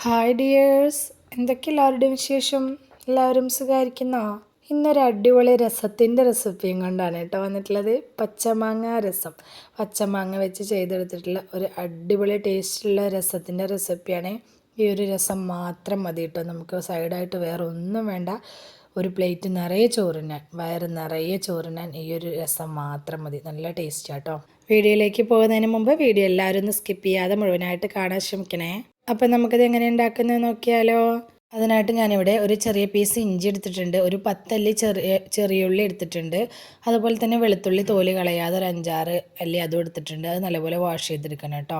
Hi dears എന്തൊക്കെ എല്ലാവരുടെയും വിശേഷം? എല്ലാവരും സുഖമായിരിക്കുന്നോ ഇന്നൊരു അടിപൊളി രസത്തിന്റെ റെസിപ്പിയും കൊണ്ടാണ് കേട്ടോ വന്നിട്ടുള്ളത്. പച്ചമാങ്ങ രസം. പച്ചമാങ്ങ വെച്ച് ചെയ്തെടുത്തിട്ടുള്ള ഒരു അടിപൊളി ടേസ്റ്റുള്ള രസത്തിന്റെ റെസിപ്പിയാണ് ഈ ഒരു രസം മാത്രം മതി കേട്ടോ. നമുക്ക് സൈഡായിട്ട് വേറെ ഒന്നും വേണ്ട. ഒരു പ്ലേറ്റ് നിറയെ ചോറിനാൻ വയറ് നിറയെ ചോറിനാൻ ഈ ഒരു രസം മാത്രം മതി. നല്ല ടേസ്റ്റ് കേട്ടോ. വീഡിയോയിലേക്ക് പോകുന്നതിന് മുമ്പ് വീഡിയോ എല്ലാവരും ഒന്ന് സ്കിപ്പ് ചെയ്യാതെ മുഴുവനായിട്ട് കാണാൻ ശ്രമിക്കണേ. അപ്പം നമുക്കത് എങ്ങനെ ഉണ്ടാക്കുന്നത് നോക്കിയാലോ. അതിനായിട്ട് ഞാനിവിടെ ഒരു ചെറിയ പീസ് ഇഞ്ചി എടുത്തിട്ടുണ്ട്. ഒരു പത്തല്ലി ചെറിയ ചെറിയുള്ളി എടുത്തിട്ടുണ്ട്. അതുപോലെ തന്നെ വെളുത്തുള്ളി തോൽ കളയാതെ ഒരു അഞ്ചാറ് അല്ലി അതും എടുത്തിട്ടുണ്ട്. അത് നല്ലപോലെ വാഷ് ചെയ്തെടുക്കണം കേട്ടോ.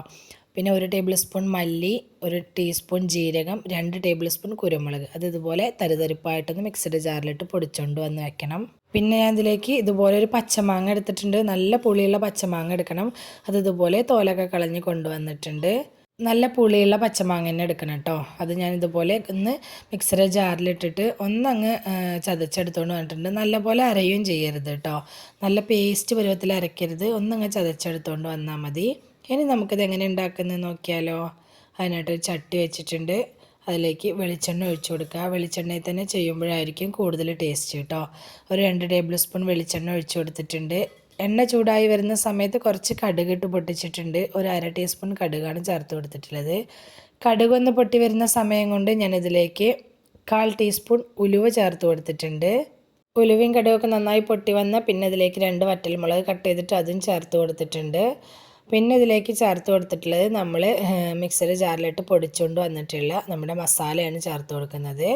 പിന്നെ ഒരു ടേബിൾ സ്പൂൺ മല്ലി ഒരു ടീസ്പൂൺ ജീരകം രണ്ട് ടേബിൾ സ്പൂൺ കുരുമുളക്. അത് ഇതുപോലെ തരിതരിപ്പായിട്ടൊന്ന് മിക്സഡ് ജാറിലിട്ട് പൊടിച്ചുകൊണ്ട് വന്ന് വെക്കണം. പിന്നെ ഞാൻ ഇതിലേക്ക് ഇതുപോലെ ഒരു പച്ചമാങ്ങ എടുത്തിട്ടുണ്ട്. നല്ല പുളിയുള്ള പച്ചമാങ്ങ എടുക്കണം. അത് ഇതുപോലെ തോലൊക്കെ കളഞ്ഞ് കൊണ്ടുവന്നിട്ടുണ്ട്. നല്ല പുളിയുള്ള പച്ചമാങ്ങ തന്നെ എടുക്കണം കേട്ടോ അത് ഞാൻ ഇതുപോലെ ഒന്ന് മിക്സറ് ജാറിലിട്ടിട്ട് ഒന്നങ്ങ് ചതച്ചെടുത്തോണ്ട് വന്നിട്ടുണ്ട്. നല്ലപോലെ അരയും ചെയ്യരുത് കേട്ടോ നല്ല പേസ്റ്റ് പരുവത്തിൽ അരയ്ക്കരുത് ഒന്നങ്ങ് ചതച്ചെടുത്തോണ്ട് വന്നാൽ മതി. ഇനി നമുക്കിത് എങ്ങനെ ഉണ്ടാക്കുന്നത് നോക്കിയാലോ? അതിനായിട്ടൊരു ചട്ടി വെച്ചിട്ടുണ്ട്. അതിലേക്ക് വെളിച്ചെണ്ണ ഒഴിച്ചു കൊടുക്കുക. വെളിച്ചെണ്ണയിൽ തന്നെ ചെയ്യുമ്പോഴായിരിക്കും കൂടുതൽ ടേസ്റ്റ് കേട്ടോ ഒരു രണ്ട് ടേബിൾ സ്പൂൺ വെളിച്ചെണ്ണ ഒഴിച്ചു കൊടുത്തിട്ടുണ്ട്. എണ്ണ ചൂടായി വരുന്ന സമയത്ത് കുറച്ച് കടുക് ഇട്ട് പൊട്ടിച്ചിട്ടുണ്ട്. ഒരു അര ടീസ്പൂൺ കടുകാണ് ചേർത്ത് കൊടുത്തിട്ടുള്ളത്. കടുക് ഒന്ന് പൊട്ടി വരുന്ന സമയം കൊണ്ട് ഞാനിതിലേക്ക് കാൽ ടീസ്പൂൺ ഉലുവ ചേർത്ത് കൊടുത്തിട്ടുണ്ട്. ഉലുവയും കടുകൊക്കെ നന്നായി പൊട്ടി വന്ന പിന്നെ ഇതിലേക്ക് രണ്ട് വറ്റൽമുളക് കട്ട് ചെയ്തിട്ട് അതും ചേർത്ത് കൊടുത്തിട്ടുണ്ട്. പിന്നെ ഇതിലേക്ക് ചേർത്ത് കൊടുത്തിട്ടുള്ളത് നമ്മൾ മിക്സർ ജാറിലിട്ട് പൊടിച്ചുകൊണ്ട് വന്നിട്ടുള്ള നമ്മുടെ മസാലയാണ് ചേർത്ത് കൊടുക്കുന്നത്.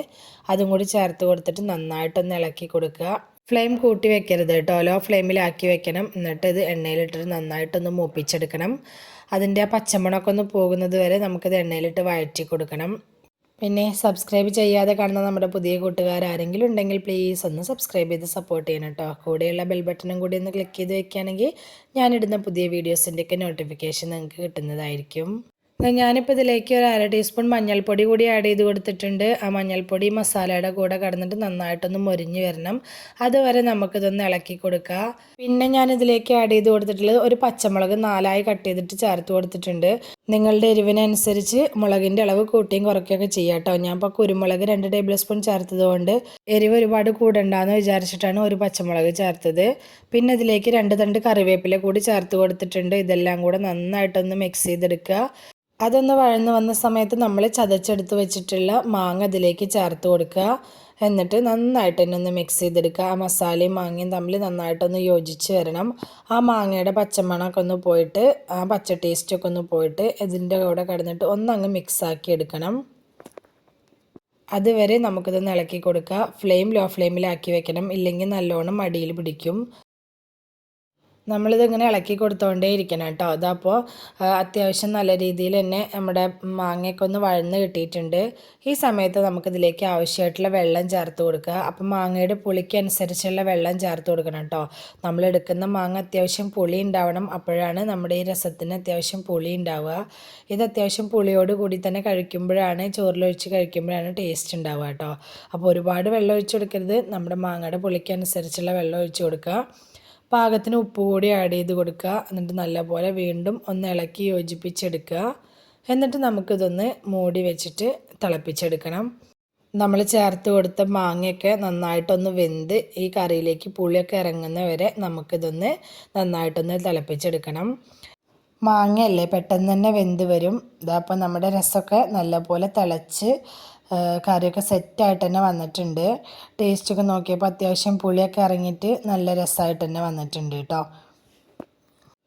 അതും കൂടി ചേർത്ത് കൊടുത്തിട്ട് നന്നായിട്ടൊന്ന് ഇളക്കി കൊടുക്കുക. ഫ്ലെയിം കൂട്ടി വെക്കരുത് കേട്ടോ. ലോ ഫ്ലെയിമിലാക്കി വെക്കണം. എന്നിട്ട് ഇത് എണ്ണയിലിട്ടിട്ട് നന്നായിട്ടൊന്ന് മൂപ്പിച്ചെടുക്കണം. അതിന്റെ ആ പച്ചമണമൊക്കെ ഒന്ന് പോകുന്നത് വരെ നമുക്കിത് എണ്ണയിലിട്ട് വഴറ്റി കൊടുക്കണം. പിന്നെ സബ്സ്ക്രൈബ് ചെയ്യാതെ കാണുന്ന നമ്മുടെ പുതിയ കൂട്ടുകാർ ആരെങ്കിലും ഉണ്ടെങ്കിൽ പ്ലീസ് ഒന്ന് സബ്സ്ക്രൈബ് ചെയ്ത് സപ്പോർട്ട് ചെയ്യണം കേട്ടോ. കൂടെയുള്ള ബെൽ ബട്ടണും കൂടി ഒന്ന് ക്ലിക്ക് ചെയ്ത് വെക്കുകയാണെങ്കിൽ ഞാനിടുന്ന പുതിയ വീഡിയോസിന്റെയൊക്കെ നോട്ടിഫിക്കേഷൻ നിങ്ങൾക്ക് കിട്ടുന്നതായിരിക്കും. ഞാനിപ്പോൾ ഇതിലേക്ക് ഒരു അര ടീസ്പൂൺ മഞ്ഞൾപ്പൊടി കൂടി ആഡ് ചെയ്ത് കൊടുത്തിട്ടുണ്ട്. ആ മഞ്ഞൾപ്പൊടി മസാലയുടെ കൂടെ കടന്നിട്ട് നന്നായിട്ടൊന്ന് മൊരിഞ്ഞ് വരണം. അതുവരെ നമുക്കിതൊന്ന് ഇളക്കി കൊടുക്കുക. പിന്നെ ഞാൻ ഇതിലേക്ക് ആഡ് ചെയ്ത് കൊടുത്തിട്ടുള്ളത് ഒരു പച്ചമുളക് നാലായി കട്ട് ചെയ്തിട്ട് ചേർത്ത് കൊടുത്തിട്ടുണ്ട്. നിങ്ങളുടെ എരിവിനനുസരിച്ച് മുളകിന്റെ അളവ് കൂട്ടിയും കുറയ്ക്കുകയൊക്കെ ചെയ്യാം കേട്ടോ. ഞാൻ ഇപ്പോൾ കുരുമുളക് രണ്ട് ടേബിൾ സ്പൂൺ ചേർത്തത് കൊണ്ട് എരിവ് ഒരുപാട് കൂടണ്ടെന്ന് വിചാരിച്ചിട്ടാണ് ഒരു പച്ചമുളക് ചേർത്തത്. പിന്നെ ഇതിലേക്ക് രണ്ട് തണ്ട് കറിവേപ്പില കൂടി ചേർത്ത് കൊടുത്തിട്ടുണ്ട്. ഇതെല്ലാം കൂടെ നന്നായിട്ടൊന്ന് മിക്സ് ചെയ്തെടുക്കുക. അതൊന്ന് വഴന്ന് വന്ന സമയത്ത് നമ്മൾ ചതച്ചെടുത്ത് വെച്ചിട്ടുള്ള മാങ്ങ അതിലേക്ക് ചേർത്ത് കൊടുക്കുക. എന്നിട്ട് നന്നായിട്ട് തന്നെ ഒന്ന് മിക്സ് ചെയ്തെടുക്കുക. ആ മസാലയും മാങ്ങയും തമ്മിൽ നന്നായിട്ടൊന്ന് യോജിച്ച് വരണം. ആ മാങ്ങയുടെ പച്ചമണമൊക്കെ ഒന്ന് പോയിട്ട് ആ പച്ച ടേസ്റ്റൊക്കെ ഒന്ന് പോയിട്ട് ഇതിന്റെ കൂടെ കടന്നിട്ട് ഒന്നങ്ങ് മിക്സാക്കി എടുക്കണം. അതുവരെ നമുക്കിതൊന്ന് ഇളക്കി കൊടുക്കുക. ഫ്ലെയിം ലോ ഫ്ലെയിമിലാക്കി വെക്കണം. ഇല്ലെങ്കിൽ നല്ലോണം മടിയിൽ പിടിക്കും. നമ്മളിതിങ്ങനെ ഇളക്കി കൊടുത്തോണ്ടേ ഇരിക്കണം കേട്ടോ. അതപ്പോൾ അത്യാവശ്യം നല്ല രീതിയിൽ തന്നെ നമ്മുടെ മാങ്ങയൊക്കെ ഒന്ന് വഴന്ന് കിട്ടിയിട്ടുണ്ട്. ഈ സമയത്ത് നമുക്കിതിലേക്ക് ആവശ്യമായിട്ടുള്ള വെള്ളം ചേർത്ത് കൊടുക്കുക. അപ്പം മാങ്ങയുടെ പുളിക്ക് അനുസരിച്ചുള്ള വെള്ളം ചേർത്ത് കൊടുക്കണം കേട്ടോ. നമ്മൾ എടുക്കുന്ന മാങ്ങ അത്യാവശ്യം പുളി ഉണ്ടാവണം. അപ്പോഴാണ് നമ്മുടെ ഈ രസത്തിന് അത്യാവശ്യം പുളി ഉണ്ടാവുക. ഇത് അത്യാവശ്യം പുളിയോട് കൂടി തന്നെ കഴിക്കുമ്പോഴാണ് ചോറിലൊഴിച്ച് കഴിക്കുമ്പോഴാണ് ടേസ്റ്റ് ഉണ്ടാവുക കേട്ടോ. അപ്പോൾ ഒരുപാട് വെള്ളം ഒഴിച്ച് കൊടുക്കരുത്. നമ്മുടെ മാങ്ങയുടെ പുളിക്ക് അനുസരിച്ചുള്ള വെള്ളം ഒഴിച്ച് കൊടുക്കുക. പാകത്തിന് ഉപ്പ് കൂടി ആഡ് ചെയ്ത് കൊടുക്കുക. എന്നിട്ട് നല്ലപോലെ വീണ്ടും ഒന്ന് ഇളക്കി യോജിപ്പിച്ചെടുക്കുക. എന്നിട്ട് നമുക്കിതൊന്ന് മൂടി വെച്ചിട്ട് തിളപ്പിച്ചെടുക്കണം. നമ്മൾ ചേർത്ത് കൊടുത്ത മാങ്ങയൊക്കെ നന്നായിട്ടൊന്ന് വെന്ത് ഈ കറിയിലേക്ക് പുളിയൊക്കെ ഇറങ്ങുന്ന വരെ നമുക്കിതൊന്ന് നന്നായിട്ടൊന്ന് തിളപ്പിച്ചെടുക്കണം. മാങ്ങയല്ലേ പെട്ടെന്ന് തന്നെ വെന്ത് വരും. ഇതപ്പോൾ നമ്മുടെ രസമൊക്കെ നല്ലപോലെ തിളച്ച് കറിയൊക്കെ സെറ്റായിട്ട് തന്നെ വന്നിട്ടുണ്ട് ടേസ്റ്റൊക്കെ നോക്കിയപ്പോൾ അത്യാവശ്യം പുളിയൊക്കെ ഇറങ്ങിയിട്ട് നല്ല രസമായിട്ട് തന്നെ വന്നിട്ടുണ്ട് കേട്ടോ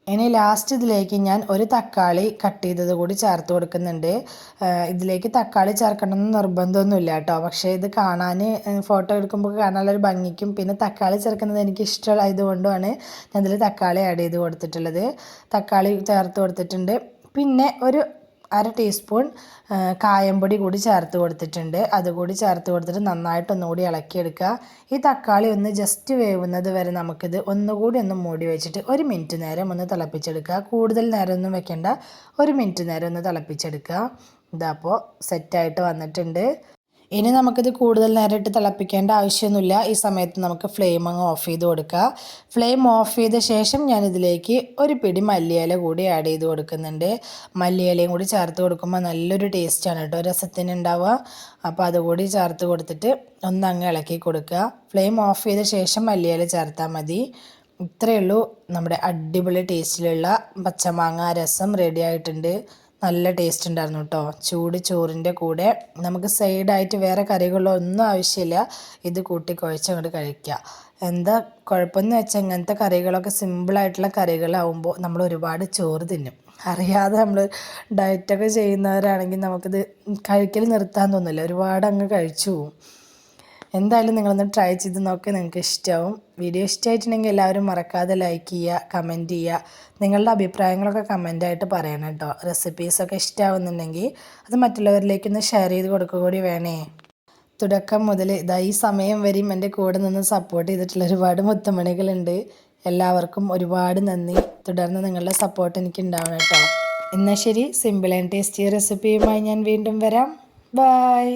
ഇനി ലാസ്റ്റ് ഇതിലേക്ക് ഞാൻ ഒരു തക്കാളി കട്ട് ചെയ്തത് കൂടി ചേർത്ത് കൊടുക്കുന്നുണ്ട്. ഇതിലേക്ക് തക്കാളി ചേർക്കണമെന്ന് നിർബന്ധമൊന്നുമില്ല കേട്ടോ പക്ഷേ ഇത് കാണാൻ ഫോട്ടോ എടുക്കുമ്പോൾ കാണാനുള്ളൊരു ഭംഗിക്കും. പിന്നെ തക്കാളി ചേർക്കുന്നത് എനിക്ക് ഇഷ്ടമായതുകൊണ്ടുമാണ് ഞാൻ ഇതിൽ തക്കാളി ആഡ് ചെയ്ത് കൊടുത്തിട്ടുള്ളത്. തക്കാളി ചേർത്ത് കൊടുത്തിട്ടുണ്ട്. പിന്നെ ഒരു അര ടീസ്പൂൺ കായംപൊടി കൂടി ചേർത്ത് കൊടുത്തിട്ടുണ്ട്. അതുകൂടി ചേർത്ത് കൊടുത്തിട്ട് നന്നായിട്ട് ഒന്നുകൂടി ഇളക്കിയെടുക്കുക. ഈ തക്കാളി ഒന്ന് ജസ്റ്റ് വേവുന്നത് വരെ നമുക്കിത് ഒന്നുകൂടി ഒന്ന് മൂടി വെച്ചിട്ട് ഒരു മിനിറ്റ് നേരം ഒന്ന് തിളപ്പിച്ചെടുക്കുക. കൂടുതൽ നേരം ഒന്നും വെക്കേണ്ട. ഒരു മിനിറ്റ് നേരം ഒന്ന് തിളപ്പിച്ചെടുക്കുക. ഇതപ്പോൾ സെറ്റായിട്ട് വന്നിട്ടുണ്ട്. ഇനി നമുക്കിത് കൂടുതൽ നേരം ഇട്ട് തിളപ്പിക്കേണ്ട ആവശ്യമൊന്നുമില്ല. ഈ സമയത്ത് നമുക്ക് ഫ്ലെയിം അങ്ങ് ഓഫ് ചെയ്ത് കൊടുക്കുക. ഫ്ലെയിം ഓഫ് ചെയ്ത ശേഷം ഞാൻ ഇതിലേക്ക് ഒരു പിടി മല്ലിയില കൂടി ആഡ് ചെയ്ത് കൊടുക്കുന്നുണ്ട്. മല്ലിയിലയും കൂടി ചേർത്ത് കൊടുക്കുമ്പോൾ നല്ലൊരു ടേസ്റ്റാണ് കേട്ടോ രസത്തിന് ഉണ്ടാവുക അപ്പോൾ അതുകൂടി ചേർത്ത് കൊടുത്തിട്ട് ഒന്ന് അങ്ങ് ഇളക്കി കൊടുക്കുക. ഫ്ലെയിം ഓഫ് ചെയ്ത ശേഷം മല്ലിയില ചേർത്താൽ മതി. ഇത്രയേ ഉള്ളൂ നമ്മുടെ അടിപൊളി ടേസ്റ്റിലുള്ള പച്ചമാങ്ങ രസം റെഡി ആയിട്ടുണ്ട്. നല്ല ടേസ്റ്റ് ഉണ്ടായിരുന്നു കേട്ടോ ചൂട് ചോറിന്റെ കൂടെ നമുക്ക് സൈഡായിട്ട് വേറെ കറികളോ ഒന്നും ആവശ്യമില്ല. ഇത് കൂട്ടി കുഴച്ച് അങ്ങോട്ട് കഴിക്കുക എന്താ കുഴപ്പമെന്ന് വെച്ചാൽ ഇങ്ങനത്തെ കറികളൊക്കെ സിമ്പിളായിട്ടുള്ള കറികളാവുമ്പോൾ നമ്മൾ ഒരുപാട് ചോറ് തിന്നും. അറിയാതെ നമ്മൾ ഡയറ്റൊക്കെ ചെയ്യുന്നവരാണെങ്കിൽ നമുക്കിത് കഴിക്കൽ നിർത്താൻ തോന്നില്ല. ഒരുപാട് അങ്ങ് കഴിച്ചു പോകും എന്തായാലും നിങ്ങളൊന്ന് ട്രൈ ചെയ്ത് നോക്കി നിങ്ങൾക്ക് ഇഷ്ടമാവും വീഡിയോ ഇഷ്ടമായിട്ടുണ്ടെങ്കിൽ എല്ലാവരും മറക്കാതെ ലൈക്ക് ചെയ്യുക കമന്റ് ചെയ്യുക. നിങ്ങളുടെ അഭിപ്രായങ്ങളൊക്കെ കമന്റായിട്ട് പറയണം കേട്ടോ. റെസിപ്പീസൊക്കെ ഇഷ്ടമാവുന്നുണ്ടെങ്കിൽ അത് മറ്റുള്ളവരിലേക്കൊന്ന് ഷെയർ ചെയ്ത് കൊടുക്കുക കൂടി വേണേ. തുടക്കം മുതൽ ഇതാ ഈ സമയം വരെയും എന്റെ കൂടെ നിന്ന് സപ്പോർട്ട് ചെയ്തിട്ടുള്ള ഒരുപാട് മുത്തമണികളുണ്ട് എല്ലാവർക്കും ഒരുപാട് നന്ദി. തുടർന്ന് നിങ്ങളുടെ സപ്പോർട്ട് എനിക്ക് ഉണ്ടാവണം കേട്ടോ. എന്നാൽ ശരി സിമ്പിൾ ആൻഡ് ടേസ്റ്റി റെസിപ്പിയുമായി ഞാൻ വീണ്ടും വരാം. ബായ്